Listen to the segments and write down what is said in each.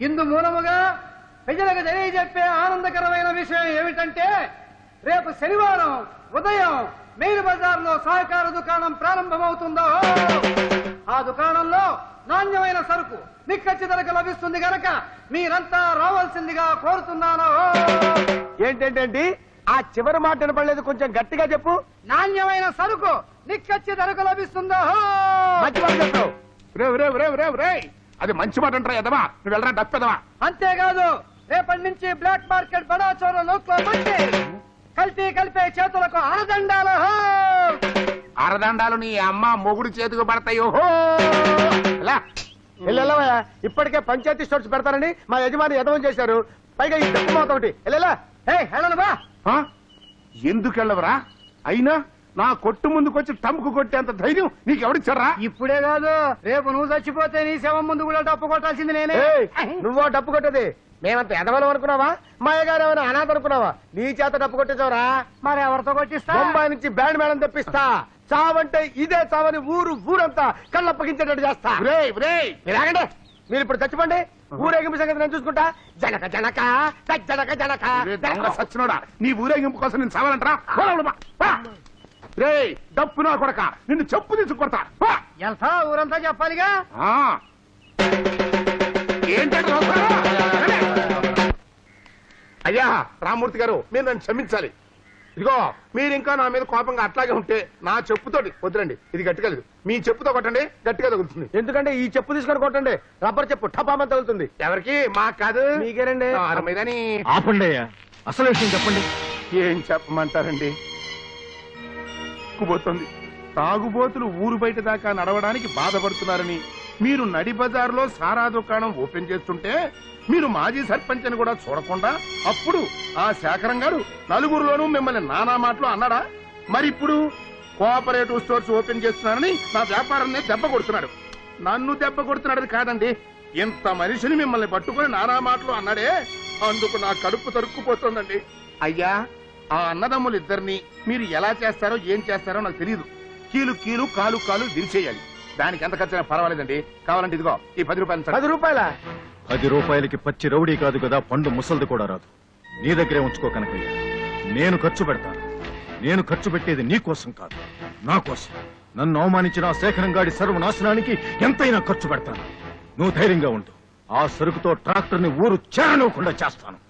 ఇందు మూలముగా ప్రజలకు తెలియజెప్పే ఆనందకరమైన విషయం ఏమిటంటే రేపు శనివారం ఉదయం మెయిన్ బజార్లో సహకార దుకాణం ప్రారంభమవుతుందో ఆ దుకాణంలో నాణ్యమైన సరుకు నిక్కచ్చి ధరకు లభిస్తుంది గనక మీరంతా రావాల్సిందిగా కోరుతున్నాను. ఏంటేంటేంటి ఆ చివరి మాట వినపడలేదు కొంచెం గట్టిగా చెప్పు. నాణ్యమైన సరుకు నిక్కచ్చి ధరకు లభిస్తుందో. మంచి మాట చెప్పావు రే రే రే రే రే అది మంచి మాట అంటారా ఎదవా నువ్వు వెళ్ళరా డప్పెదవా అంతేకాదు రేపటి నుంచి బ్లాక్ మార్కెట్ బడా చోర నోట్లో కల్తీ కలిపే చేతులకు ఆనందాలు అరదండాలు నీ అమ్మ మొగుడు చేతికి పడతాయో ఎలా? వెళ్ళవయ్యా ఇప్పటికే పంచాయతీ స్టోర్స్ పెడతారని మా యజమాని యజమాని చేశారు. పైగా ఈ డబ్బు మాత ఒకటి. వెళ్ళా హే హేళన బా ఆ? ఎందుకు వెళ్ళవరా? అయినా? నా కొట్టు ముందుకొచ్చి టంకు కొట్టేంత ధైర్యం నీకెవడిచ్చారా ఇప్పుడే కాదు రేపు నువ్వు చచ్చిపోతే నీ శవం ముందు కూడా డప్పు కొట్టాల్సింది నేనే. నువ్వో డబ్బు కొట్టేది? మేమంత ఎదవలం అనుకున్నావా? మా అయ్యగారు ఏమైనా అనాథ అనుకున్నావా? నీ చేత డబ్బు కొట్టేసావరా మరి ఎవరితో కొట్టిస్తా? బొంబాయి నుంచి బ్యాండ్ మేడం తెప్పిస్తా. చావంటే ఇదే చావని ఊరు ఊరంతా కళ్ళప్పగించేటట్టు చేస్తా. రే మీరు ఇప్పుడు చచ్చిపోండి. ఊరేగింపు సంగతి నేను చూసుకుంటా. జనక జనక జనక జనక. సచ్చినోడా. నీ ఊరేగింపు కోసం నేను చావాలంటరా? రే డప్పు నా కొడక. నిన్ను చెప్పు తీసి కొడతా. పో. వెళ్తా ఊరంతా చెప్పాలిగా? ఆ. ఏంటంటే. అయ్యా రామూర్తి గారు మీరు నన్ను క్షమించాలి. ఇదిగో మీరు ఇంకా నా మీద కోపంగా అట్లాగే ఉంటే నా చెప్పుతోటి వద్దురండి ఇది గట్టిగా లేదు. మీ చెప్పుతో కొట్టండి గట్టిగా తగులుతుంది. ఎందుకంటే ఈ చెప్పు తీసుకొని కొట్టండి. రబ్బర్ చెప్పు టపామని తగులుతుంది. ఎవరికి? మాకు కాదు. మీకేనండి? ఆపండి అయ్యా. అసలు విషయం చెప్పండి. ఏం చెప్పమంటారండి? ఎక్కుపోతుంది తాగుబోతులు ఊరు బయట దాకా నడవడానికి బాధపడుతున్నారని మీరు నడి బజార్లో సారా దుకాణం ఓపెన్ చేస్తుంటే మీరు మాజీ సర్పంచ్ అని కూడా చూడకుండా అప్పుడు ఆ శేఖరం గారు నలుగురులోనూ మిమ్మల్ని నానా మాటలు అన్నాడా? మరి ఇప్పుడు కోఆపరేటివ్ స్టోర్స్ ఓపెన్ చేస్తున్నారని నా వ్యాపారాన్ని దెబ్బ కొడుతున్నాడు. నన్ను దెబ్బ కొడుతున్నాడు కాదండి ఇంత మనిషిని మిమ్మల్ని పట్టుకుని నానా మాటలు అన్నాడే అందుకు నా కడుపు తరుక్కుపోతుందండి. అయ్యా ఆ అన్నదమ్ములు ఇద్దరిని మీరు ఎలా చేస్తారో ఏం చేస్తారో నాకు తెలియదు కీలు కీలు కాలు కాలు విరిచేయాలి దానికి ఎంత ఖర్చు పర్వాలేదండి. కావాలంటే ఇదిగో ఈ పది రూపాయలు పది. రూపాయల? పది రూపాయలకి పచ్చి రౌడీ కాదు కదా పండు ముసల్ది కూడా రాదు. నీ దగ్గరే ఉంచుకో కనకయ్య. నేను ఖర్చు పెడతాను. నేను ఖర్చు పెట్టేది నీ కోసం కాదు నా కోసం. నన్ను అవమానించిన ఆ శేఖరం గాడి సర్వనాశనానికి ఎంతైనా ఖర్చు పెడతాను. నువ్వు ధైర్యంగా ఉండు. ఆ సరుకుతో ట్రాక్టర్ని ఊరు చేరనివ్వకుండా చేస్తాను.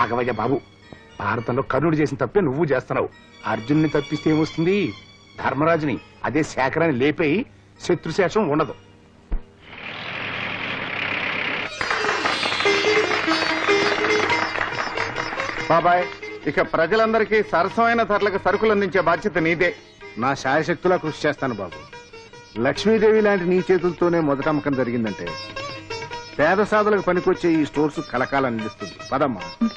ఆగవయ్య బాబు. భారతంలో కర్ణుడు చేసిన తప్పే నువ్వు చేస్తున్నావు. అర్జున్ని తప్పిస్తే ఏమొస్తుంది? ధర్మరాజుని అదే శేఖరాన్ని లేపేయి శత్రుశేషం ఉండదు. బాబాయ్ ఇక ప్రజలందరికీ సరసమైన ధరలకు సరుకులు అందించే బాధ్యత నీదే. నా శాయశక్తులా కృషి చేస్తాను బాబు. లక్ష్మీదేవి లాంటి నీ చేతులతోనే మొదటమ్మకం జరిగిందంటే పేద సాధులకు పనికొచ్చే ఈ స్టోర్స్ కలకాలం నిలుస్తుంది. పదమ్మా.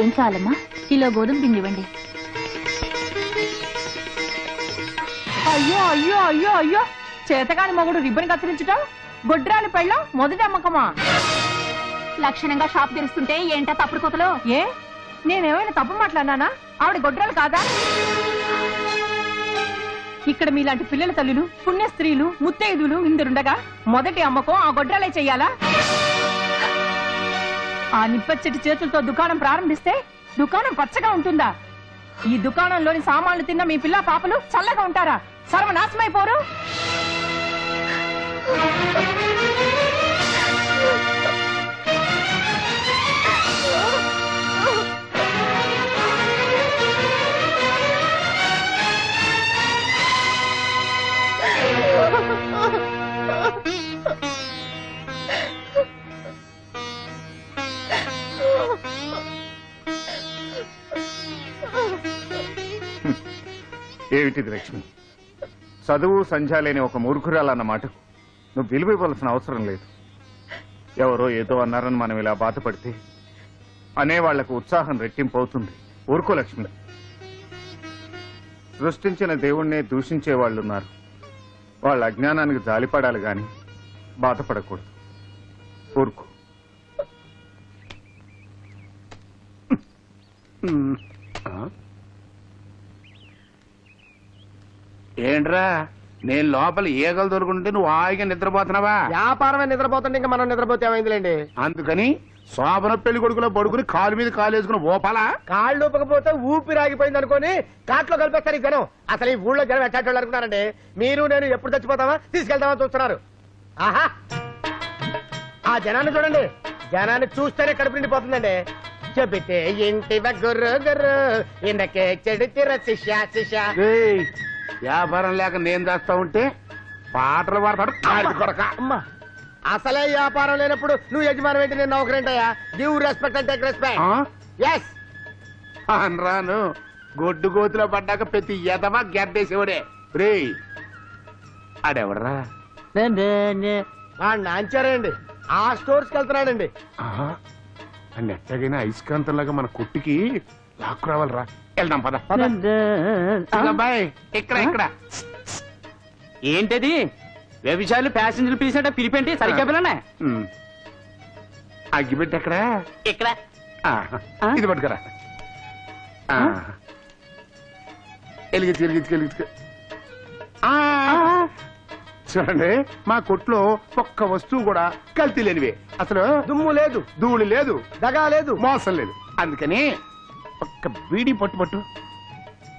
ఏం కావాలమ్మా? కిలో గోధుమ పిండి ఇవ్వండి. అయ్యో అయ్యో అయ్యో అయ్యో. చేతగాని మొగుడు రిబ్బన్ కత్తిరించటం గొడ్రాలి పెళ్ళం మొదటి అమ్మకమా? లక్షణంగా షాప్ తెరుస్తుంటే ఏంటా తప్పుడు కొతలో? ఏ? నేనేమైనా తప్పు మాట్లాడినానా? ఆవిడ గొడ్రాలు కాదా? ఇక్కడ మీలాంటి పిల్లల తల్లులు పుణ్య స్త్రీలు ముత్తైదులు ఇందరుండగా మొదటి అమ్మకం ఆ గొడ్రాలే చెయ్యాలా? ఆ నిప్పచ్చటి చేతులతో దుకాణం ప్రారంభిస్తే దుకాణం పచ్చగా ఉంటుందా? ఈ దుకాణంలోని సామాన్లు తిన్న మీ పిల్ల పాపలు చల్లగా ఉంటారా? సర్వనాశమైపోరు. ఏంటిది లక్ష్మి? చదువు సంధ్య లేని ఒక మూర్ఖురాలన్న మాటకు నువ్వు విలువ ఇవ్వాల్సిన అవసరం లేదు. ఎవరో ఏదో అన్నారని మనం ఇలా బాధపడితే అనేవాళ్ళకు ఉత్సాహం రెట్టింపు అవుతుంది. ఊరుకో లక్ష్మి. సృష్టించిన దేవుణ్ణే దూషించే వాళ్ళున్నారు వాళ్ళ అజ్ఞానానికి జాలిపడాలి గాని బాధపడకూడదు. ఊరుకో. ఏంట్రా? నేను లోపల ఈగలు దొరుకుంటే నువ్వు హాయిగా నిద్రపోతున్నావా? వ్యాపారమే నిద్రపోతుంటే ఇంకా మనం నిద్రపోతే ఏమైందిలేండి? అందుకని శోభన పెళ్ళి కొడుకులో పడుకుని కాలు మీద కాలు వేసుకుని ఓపాలా కాళ్ళు ఊపకపోతే ఊపిరి ఆగిపోయింది అనుకోని కాట్లో కలిపేస్తారు ఈ జనం. అసలు ఈ ఊళ్ళో జనం ఎట్టాటోళ్ళు అనుకున్నారండి? మీరు నేను ఎప్పుడు చచ్చిపోతామా? తీసుకెళ్తామా చూస్తున్నారు. ఆహా! ఆ జనాన్ని చూడండి. జనాన్ని చూస్తేనే కడుపు నిండిపోతుందండి. చెబితే ఇంటి గుర్రు గుర్రు ఇందకే చెడితిర శిష్య శిష్య ఏయ్, వ్యాపారం లేక నేను చేస్తా ఉంటే పాటలు పాడతాడు కాడి కొడక. అమ్మా. అసలే వ్యాపారం లేనప్పుడు నువ్వు యజమాని ఏంటి? నేను నౌకరేంటయ్యా? Give respect and take respect? Yes అనరాను గొడ్డు గోతులో పడ్డాక ప్రతి ఎదవా గెడ్డేసేవాడే. రే ఆడెవడరా నాంచారండి ఆ స్టోర్స్కి వెళ్తున్నాడండి అని ఎట్టగైనా ఐస్కాంతంలాగా మన కుట్టికి లాక్కురావాలరా వెళ్దాం పద. బాయ్ ఇక్కడ ఇక్కడ. ఏంటది? వ్యభిచారులు ప్యాసింజర్లు పిలిచినట్ట పిలిపేంటి? సరిగ్గా పిల్లనే. అగ్గిపెట్టి ఎక్కడ? ఇక్కడ. ఆ, ఇది పట్టుకురా. ఎలిగించు ఎలిగించు ఎలిగించు ఆ, చూడండి మా కొట్లో ఒక్క వస్తువు కూడా కల్తీ లేనివే. అసలు దుమ్ము లేదు. ధూళి లేదు. దగా లేదు. మోసం లేదు. అందుకని ఒక్క బీడీ పట్టు పట్టు.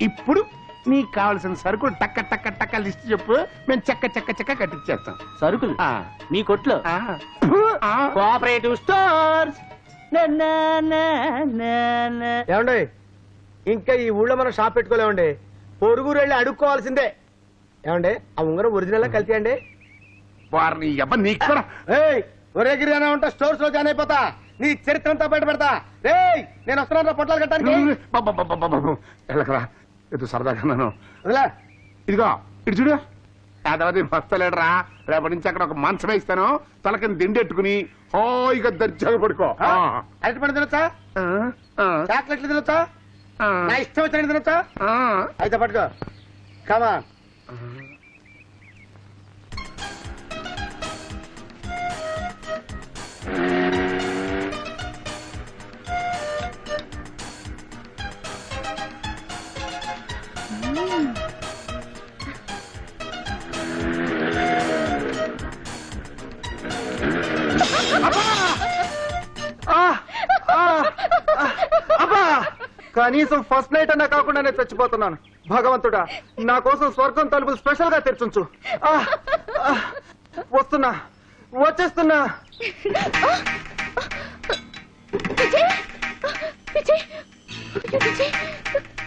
ఇప్పుడు నీకు కావలసిన సరుకులు టక్క టక్క టక్క లిస్ట్ చెప్పు. మేము చెక్క చెక్క చెక్క కట్టించేస్తాం సరుకులు? ఆ. మీ కొట్లో? ఆ. ఆ. కోఆపరేటివ్ స్టోర్స్ ఏమండి? ఇంకా ఈ ఊళ్ళో మనం షాప్ పెట్టుకోలేమండి. పొరుగురు వెళ్ళి అడుక్కోవాల్సిందే. ఏమండి? ఆ ఉంగరం ఒరిజినల్ కల్తీ అండి. వారిని ఎవ నీకు కూడా ఏయ్ ఒరే గిరిజన ఉంటా స్టోర్స్లో జాయిన్ అయిపోతా. నీ చరిత్ర అంతా బయట పెడతా రేయ్ నేను వస్తున్నాను పొట్లాలు కట్టడానికి వెళ్ళకరా ఇది సరదాగా నన్ను ఇదిగో ఇటు చూడు యాదవది మస్తలేడరా రేపటి నుంచి అక్కడ ఒక మంచం వేస్తాను తలకిని దిండెట్టుకుని హాయిగా దర్జాగా పడుకో. అరటి పండు తినొచ్చా చాక్లెట్లు తినొచ్చా నా ఇష్టం వచ్చినట్టు తినొచ్చా. అయితే పట్టుకో కమా కనీసం ఫస్ట్ నైట్ అన్నా కాకుండా నేను చచ్చిపోతున్నాను. భగవంతుడా నా కోసం స్వర్గం తలుపులు స్పెషల్గా తెరిచుంచు వస్తున్నా వచ్చేస్తున్నా.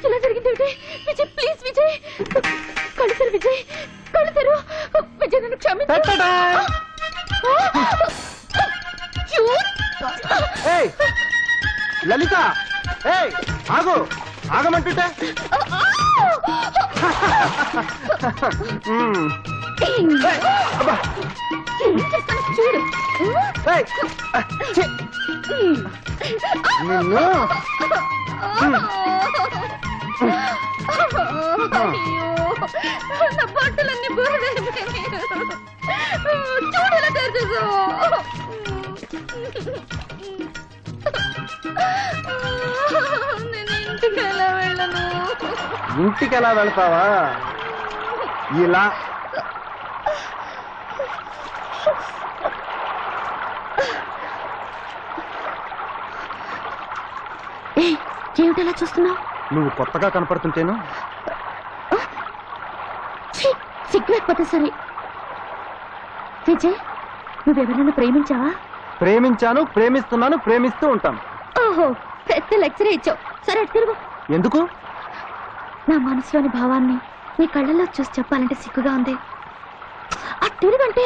ఇలా జరిగింది విజయ్ విజయ్ ప్లీజ్ విజయ్. కలుసరు విజయ్ కలుసరు విజయ్ నన్ను క్షమించు. పెట్టడా? You- ఏయ్ లలిత! ఏయ్ ఆగు. ఆగమంటుంటే? ఏం చేస్తాను చూడు. నిన్ను. నా బట్టలన్నీ బురదైపోయినాయి. చూడు ఎలా తయారు చేసావు. నేను ఇంటికి ఎలా వెళ్ళను? ఇంటికి ఎలా వెళ్తావా? ఇలా. ఏమిటలా చూస్తున్నావు? నువ్వు కొత్తగా కనపడుతుంటేను? సిగ్గు లేకపోతే సరే. విజయ్ నువ్వెవరైనా ప్రేమించావా? ప్రేమించాను ప్రేమిస్తున్నాను ప్రేమిస్తూ ఉంటాను. ఓహో పెద్ద లెక్చర్ ఇచ్చావు. సరే తిరుగు. ఎందుకు? నా మనసులోని భావాన్ని నీ కళ్ళల్లో చూసి చెప్పాలంటే సిగ్గుగా ఉంది. అటు తిరుగంటే